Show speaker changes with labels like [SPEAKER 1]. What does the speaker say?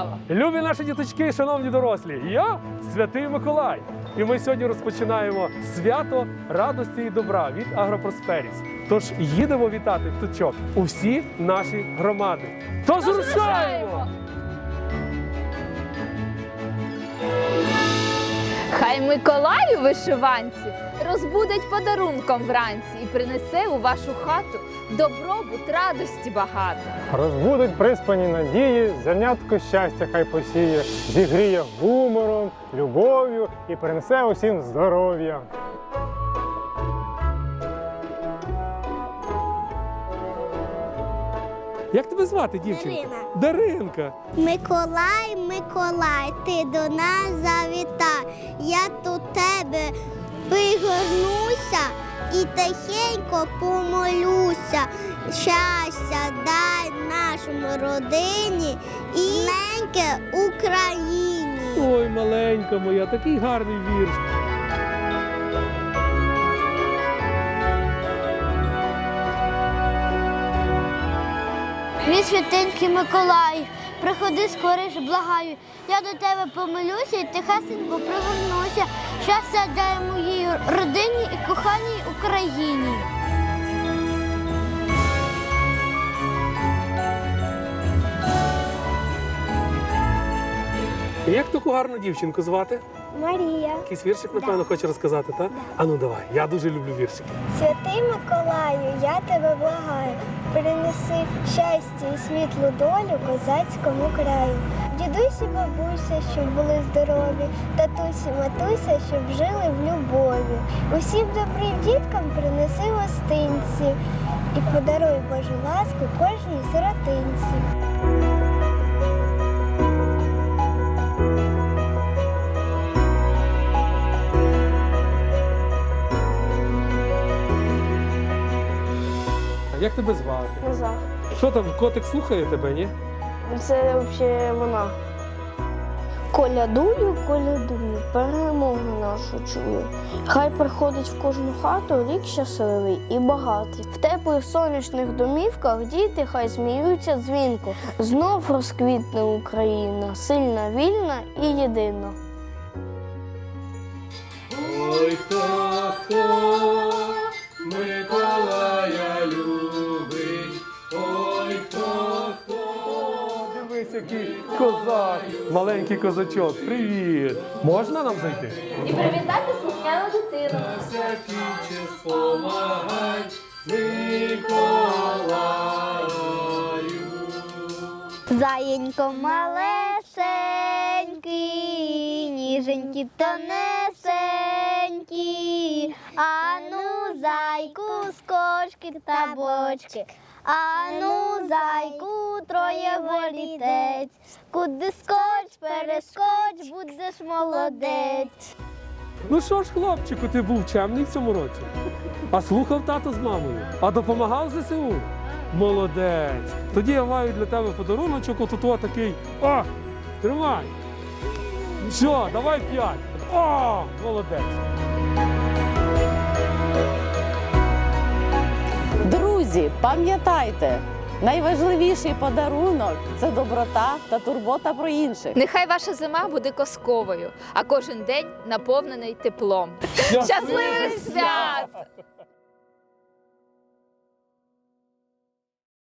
[SPEAKER 1] справа.
[SPEAKER 2] Любі наші діточки, шановні дорослі, я святий Миколай. І ми сьогодні розпочинаємо свято радості і добра від Агропросперіс. Тож їдемо вітати птучок у всі наші громади. Тож рушаємо!
[SPEAKER 1] Хай Миколай у вишиванці розбудить подарунком вранці і принесе у вашу хату добробут, радості багато.
[SPEAKER 3] Розбудить приспані надії, зернятко щастя хай посіє, зігріє гумором, любов'ю і принесе усім здоров'я.
[SPEAKER 2] Як тебе звати, дівчинка? Даринка.
[SPEAKER 4] Миколай, Миколай, ти до нас завітай. І тихенько помолюся. Щастя дай нашому родині і неньке Україні.
[SPEAKER 2] Ой, маленька моя, такий гарний вірш.
[SPEAKER 4] Мій святенький Миколай, приходи скоріше, благаю. Я до тебе помилюся і тихесенько пригорнуся. Щастя дай моїй родині і коханій Україні.
[SPEAKER 2] Як таку гарну дівчинку звати?
[SPEAKER 4] Марія.
[SPEAKER 2] Якийсь віршик, напевно, хоче розказати, так? А ну давай, я дуже люблю віршики.
[SPEAKER 4] Святий Миколаю, я тебе благаю, принеси щастя і світлу долю козацькому краю. Дідусі, бабуся, щоб були здорові, татусі, матуся, щоб жили в любові. Усім добрим діткам принеси гостинці і подаруй Божу ласку кожній сиротинці.
[SPEAKER 2] Як тебе звати?
[SPEAKER 5] Назар.
[SPEAKER 2] Що там, котик слухає тебе, ні?
[SPEAKER 5] Це взагалі вона. Колядую, колядую, перемогу нашу чую. Хай приходить в кожну хату рік щасливий і багатий. В теплих сонячних домівках діти хай сміються дзвінко. Знов розквітне Україна, сильна, вільна і єдина.
[SPEAKER 2] Ой, хто, хто Дивись, який козак, маленький козачок. Привіт. Можна нам зайти?
[SPEAKER 1] І привітати слухняну дитину.
[SPEAKER 2] Всякий час помагай, Миколаю.
[SPEAKER 4] Заєнько малесенький, ніженькі тонесенькі, ану зайку з кошки та бочки, ану зайку троє волітець, куди скоч, перескоч, будеш молодець.
[SPEAKER 2] Ну що ж, хлопчику, ти був чемний в цьому році? А слухав тато з мамою? А допомагав ЗСУ? Молодець. Тоді я маю для тебе подаруночок, отут такий. О! Тримай! Що, давай п'ять. О, молодець.
[SPEAKER 6] Друзі, пам'ятайте, найважливіший подарунок це доброта та турбота про інших.
[SPEAKER 1] Нехай ваша зима буде казковою, а кожен день наповнений теплом. Щасливих свят!